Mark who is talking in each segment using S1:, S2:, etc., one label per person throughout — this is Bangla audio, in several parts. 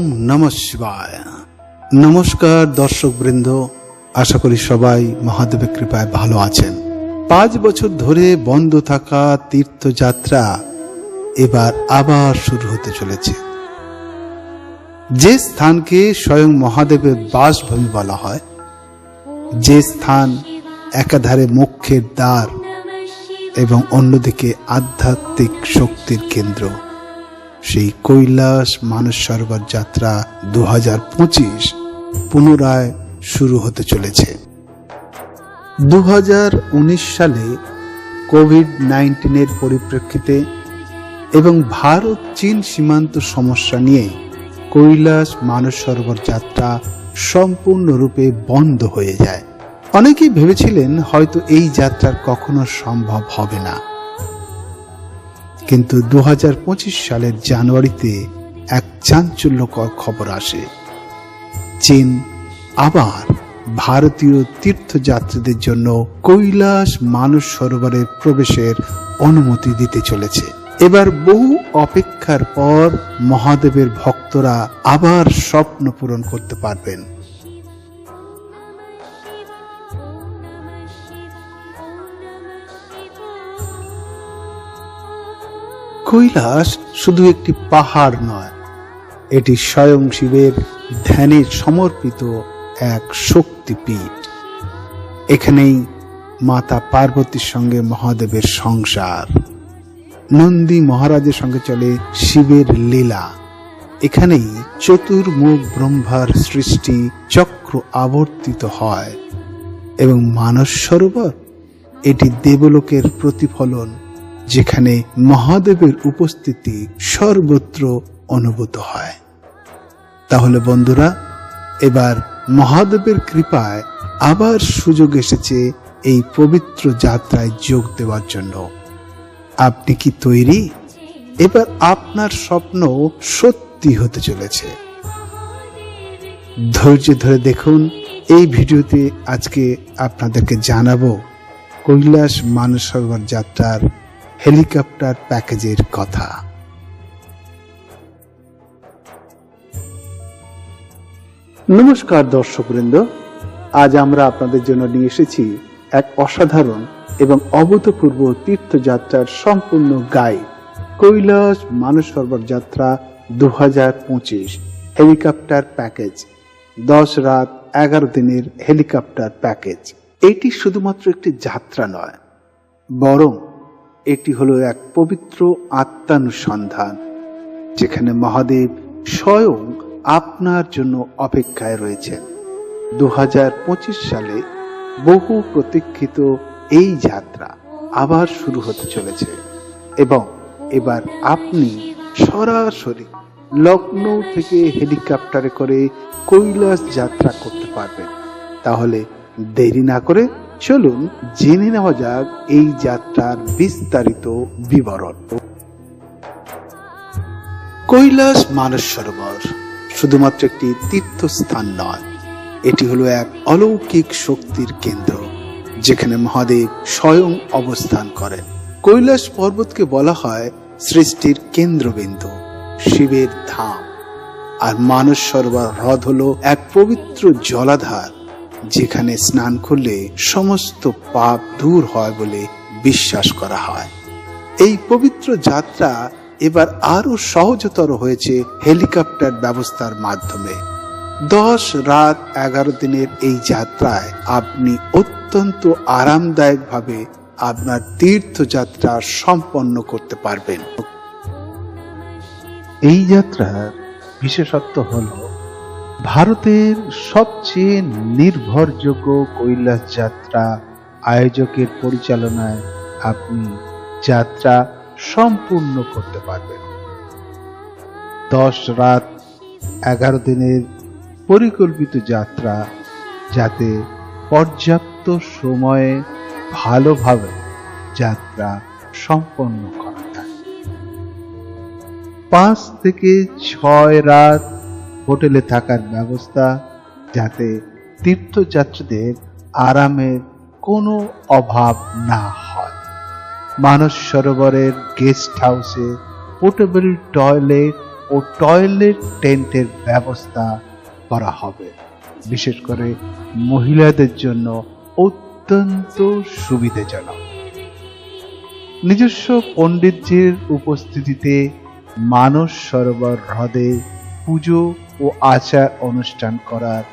S1: নম শিবায়। নমস্কার দর্শক বৃন্দ আশা করি সবাই মহাদেবের কৃপায় ভালো আছেন। পাঁচ বছর ধরে বন্ধ থাকা তীর্থযাত্রা এবার আবার শুরু হতে চলেছে। যে স্থানকে স্বয়ং মহাদেবের বাসভূমি বলা হয়, যে স্থান একাধারে মোক্ষের দ্বার এবং অন্যদিকে আধ্যাত্মিক শক্তির কেন্দ্র। সেই কৈলাস মানস সরোবর যাত্রা দু পঁচিশ পুনরায় শুরু হতে চলেছে। দু সালে কোভিড নাইন্টিনের পরিপ্রেক্ষিতে এবং ভারত চীন সীমান্ত সমস্যা নিয়ে কৈলাস মানস সরোবর যাত্রা সম্পূর্ণরূপে বন্ধ হয়ে যায়। অনেকেই ভেবেছিলেন হয়তো এই যাত্রার কখনো সম্ভব হবে না। কিন্তু দু হাজার পঁচিশ সালের জানুয়ারিতে এক চাঞ্চল্যকর খবর আসে। চীন আবার ভারতীয় তীর্থযাত্রীদের জন্য কৈলাস মানস সরোবরে প্রবেশের অনুমতি দিতে চলেছে। এবার বহু অপেক্ষার পর মহাদেবের ভক্তরা আবার স্বপ্ন পূরণ করতে পারবেন। কৈলাস শুধু একটি পাহাড় নয়, এটি স্বয়ং শিবের ধ্যানে সমর্পিত এক শক্তিপীঠ। এখানেই মাতা পার্বতীর সঙ্গে মহাদেবের সংসার। নন্দী মহারাজের সঙ্গে চলে শিবের লীলা। এখানেই চতুর্মুখ ব্রহ্মার সৃষ্টি চক্র আবর্তিত হয় এবং মানস সরোবর এটি দেবলোকের প্রতিফলন যেখানে মহাদেবের উপস্থিতি সর্বত্র অনুভূত হয়। তাহলে বন্ধুরা, এবার মহাদেবের কৃপায় আবার সুযোগ এসেছে এই পবিত্র যাত্রায় যোগ দেওয়ার জন্য। আপনি কি তৈরি? এবার আপনার স্বপ্ন সত্যি হতে চলেছে। ধৈর্য ধরে দেখুন, এই ভিডিওতে আজকে আপনাদেরকে জানাব কৈলাস মানস সরোবর যাত্রার হেলিকপ্টার প্যাকেজের কথা। নমস্কার দর্শকবৃন্দ, আজ আমরা আপনাদের জন্য নিয়ে এসেছি এক অসাধারণ এবং অভূতপূর্ব তীর্থযাত্রার সম্পূর্ণ গাইড, কৈলাস মানস সরোবর যাত্রা দু হাজার পঁচিশ, হেলিকপ্টার প্যাকেজ, দশ রাত এগারো দিনের হেলিকপ্টার প্যাকেজ। এটি শুধুমাত্র একটি যাত্রা নয়, বরং এটি হলো এক পবিত্র আত্মানুসন্ধান, যেখানে মহাদেব স্বয়ং আপনার জন্য অপেক্ষায় রয়েছেন। দু হাজার পঁচিশ সালে বহু প্রতীক্ষিত এই যাত্রা আবার শুরু হতে চলেছে এবং এবার আপনি সরাসরি লখনৌ থেকে হেলিকপ্টারে করে কৈলাস যাত্রা করতে পারবেন। তাহলে দেরি না করে চলুন জেনে নেওয়া যাক এই যাত্রার বিস্তারিত বিবরণ। কৈলাস মানস সরোবর শুধুমাত্র একটি তীর্থস্থান নয়, এটি হলো এক অলৌকিক শক্তির কেন্দ্র, যেখানে মহাদেব স্বয়ং অবস্থান করেন। কৈলাস পর্বতকে বলা হয় সৃষ্টির কেন্দ্রবিন্দু, শিবের ধাম। আর মানস সরোবর হ্রদ হলো এক পবিত্র জলাধার যেখানে স্নান করলে সমস্ত পাপ দূর হয় বলে বিশ্বাস করা হয়। এই পবিত্র যাত্রা এবার আরও সহজতর হয়েছে হেলিকপ্টার ব্যবস্থার মাধ্যমে। দশ রাত এগারো দিনের এই যাত্রায় আপনি অত্যন্ত আরামদায়কভাবে আপনার তীর্থযাত্রা সম্পন্ন করতে পারবেন। এই যাত্রার বিশেষত্ব হল ভারতের সবচেয়ে নির্ভরযোগ্য কৈলাস যাত্রা আয়োজকের পরিচালনায় আপনি যাত্রা সম্পূর্ণ করতে পারবেন। দশ রাত এগারো দিনের পরিকল্পিত যাত্রা যাতে পর্যাপ্ত সময়ে ভালোভাবে যাত্রা সম্পন্ন করা যায়। পাঁচ থেকে ছয় রাত হোটেলে থাকার ব্যবস্থা যাতে তীর্থযাত্রীদের আরামের কোনো অভাব না হয়। মানস সরোবরের গেস্ট হাউসে পোর্টেবল টয়লেট ও টয়লেট টেন্টের ব্যবস্থা করা হবে। বিশেষ করে মহিলাদের জন্য অত্যন্ত সুবিধাজনক। নিজস্ব পণ্ডিতজির উপস্থিতিতে মানস সরোবর হ্রদে পুজো ও আচার অনুষ্ঠান করার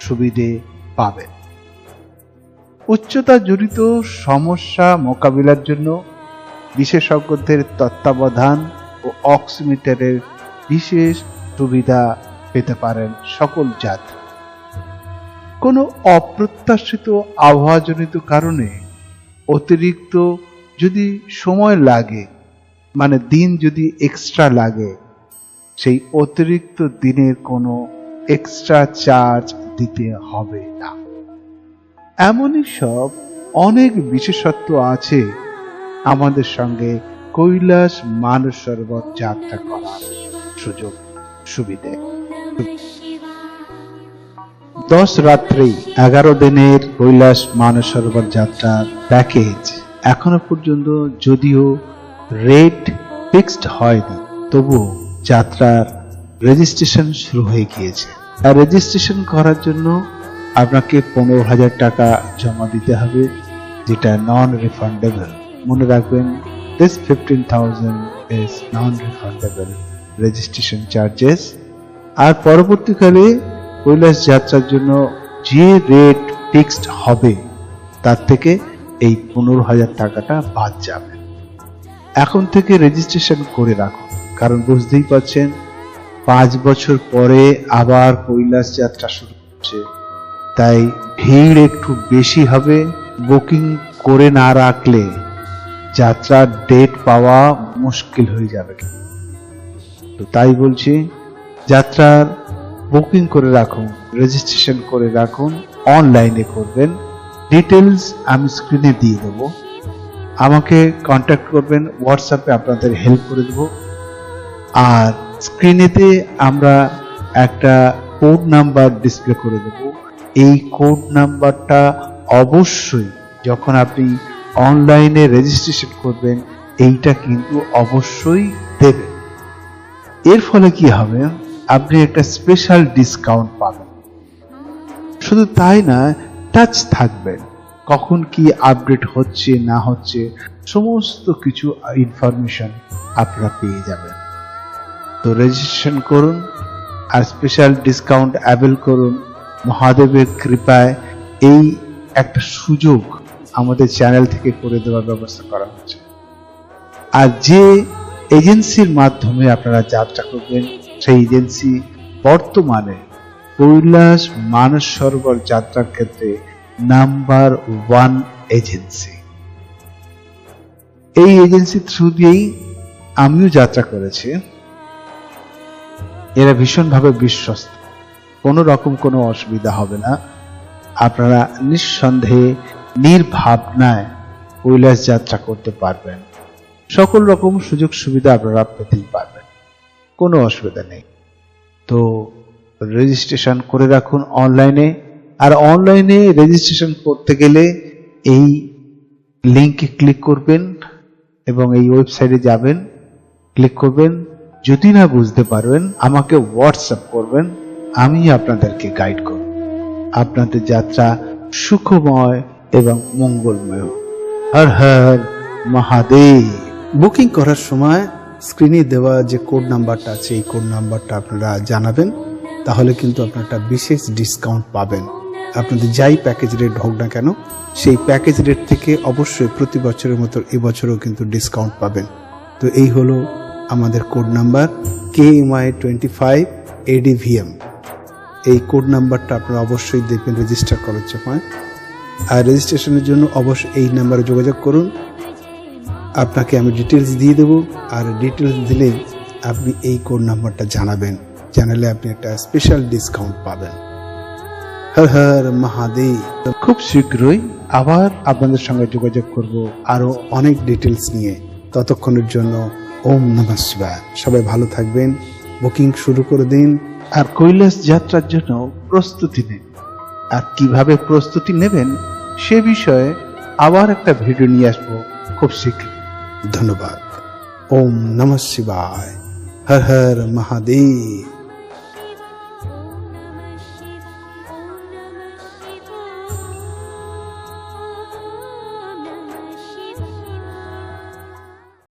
S1: সুবিধে পাবেন উচ্চতা জড়িত সমস্যা মোকাবিলার জন্য বিশেষজ্ঞদের তত্ত্বাবধান ও অক্সিমিটারের বিশেষ সুবিধা পেতে পারেন সকল যাত্রী কোনো অপ্রত্যাশিত আবহাওয়াজনিত কারণে অতিরিক্ত যদি সময় লাগে মানে দিন যদি এক্সট্রা লাগে সেই অতিরিক্ত দিনের কোনো এক্সট্রা চার্জ দিতে হবে না। এমনই সব অনেক বিশেষত্ব আছে আমাদের সঙ্গে কৈলাস মানস সরোবর যাত্রা করার সুযোগ, সুবিধে। দশ রাত্রি এগারো দিনের কৈলাস মানস সরোবর যাত্রার প্যাকেজ এখনও পর্যন্ত যদিও রেট ফিক্সড হয়নি তবুও যাত্রার রেজিস্ট্রেশন শুরু হয়ে গিয়েছে। আর রেজিস্ট্রেশন করার জন্য আপনাকে পনেরো হাজার টাকা জমা দিতে হবে, যেটা নন রিফান্ডেবল মনে রাখবেন this fifteen thousand is non refundable registration charges আর পরবর্তীকালে কৈলাস যাত্রার জন্য যে রেট ফিক্সড হবে, তার থেকে এই পনেরো হাজার টাকাটা বাদ যাবে। এখন থেকে রেজিস্ট্রেশন করে রাখুন। কারণ বুঝতেই পারছেন, পাঁচ বছর পরে আবার কৈলাস যাত্রা শুরু হচ্ছে। তাই ভিড় একটু বেশি হবে, বুকিং করে না রাখলে যাত্রার ডেট পাওয়া মুশকিল হয়ে যাবে। তো তাই বলছি, যাত্রার বুকিং করে রাখুন রেজিস্ট্রেশন করে রাখুন অনলাইনে করবেন। ডিটেলস আমি স্ক্রিনে দিয়ে দেবো। আমাকে কন্ট্যাক্ট করবেন হোয়াটসঅ্যাপে আপনাদের হেল্প করে দেবো। আর স্ক্রিনেতে আমরা একটা কোড নাম্বার ডিসপ্লে করে দেব। এই কোড নাম্বারটা অবশ্যই যখন আপনি অনলাইনে রেজিস্ট্রেশন করবেন, এইটা কিন্তু অবশ্যই দেবেন। এর ফলে কি হবে? আপনি একটা স্পেশাল ডিসকাউন্ট পাবেন। শুধু তাই না টাচ থাকবেন কখন কি আপডেট হচ্ছে, না হচ্ছে, সমস্ত কিছু ইনফরমেশন আপনারা পেয়ে যাবেন। তো রেজিস্ট্রেশন করুন আর স্পেশাল ডিসকাউন্ট অ্যাভেল করুন। মহাদেবের কৃপায় এই একটা সুযোগ আমাদের চ্যানেল থেকে করে দেওয়ার ব্যবস্থা করা হচ্ছে। আর যে এজেন্সির মাধ্যমে আপনারা যাত্রা করবেন, সেই এজেন্সি বর্তমানে কৈলাস মানস সরোবর যাত্রার ক্ষেত্রে নাম্বার ওয়ান এজেন্সি এই এজেন্সি থ্রু দিয়েই আমিও যাত্রা করেছি। এরা ভীষণভাবে বিশ্বস্ত। কোনো রকম কোনো অসুবিধা হবে না। আপনারা নিঃসন্দেহে নির্ভাবনায় কৈলাস যাত্রা করতে পারবেন। সকল রকম সুযোগ সুবিধা আপনারা পেতেই পারবেন। কোনো অসুবিধা নেই। তো রেজিস্ট্রেশন করে রাখুন অনলাইনে আর অনলাইনে রেজিস্ট্রেশন করতে গেলে এই লিঙ্কে ক্লিক করবেন এবং এই ওয়েবসাইটে যাবেন। ক্লিক করবেন। যদি না বুঝতে পারবেন আমাকে হোয়াটসঅ্যাপ করবেন, আমি আপনাদেরকে গাইড করব। আপনাদের যাত্রা সুখময় এবং মঙ্গলময়। হর হর মহাদেব।
S2: বুকিং করার সময় স্ক্রিনে দেওয়া যে কোড নাম্বারটা আছে, এই কোড নাম্বারটা আপনারা জানাবেন, তাহলে কিন্তু আপনারা একটা বিশেষ ডিসকাউন্ট পাবেন। আপনাদের যাই প্যাকেজ রেট হোক না কেন, সেই প্যাকেজ রেট থেকে অবশ্যই প্রতি বছরের মতো এবছরও কিন্তু ডিসকাউন্ট পাবেন। তো এই হলো আমাদের code number K I twenty five ADVM এই কোড নাম্বারটা আপনারা অবশ্যই দেখবেন রেজিস্টার করার সময় আর রেজিস্ট্রেশনের জন্য অবশ্যই এই নাম্বারে যোগাযোগ করুন। আপনাকে আমি ডিটেলস দিয়ে দেবো। আর ডিটেলস দিলে আপনি এই কোড নাম্বারটা জানাবেন। জানালে আপনি একটা স্পেশাল ডিসকাউন্ট পাবেন। হর হর মহাদেব।
S1: খুব শীঘ্রই আবার আপনাদের সঙ্গে যোগাযোগ করব
S2: আরও অনেক ডিটেলস নিয়ে। ততক্ষণের জন্য ওম নমঃ শিবায়। সবাই ভালো থাকবেন, বুকিং শুরু করে দিন।
S1: আর কৈলাস যাত্রার জন্য প্রস্তুতি নেন। আর কীভাবে প্রস্তুতি নেবেন, সে বিষয়ে আবার একটা ভিডিও নিয়ে আসব খুব শীঘ্র
S2: ধন্যবাদ। ওম নমঃ শিবায়। হর হর মহাদেব।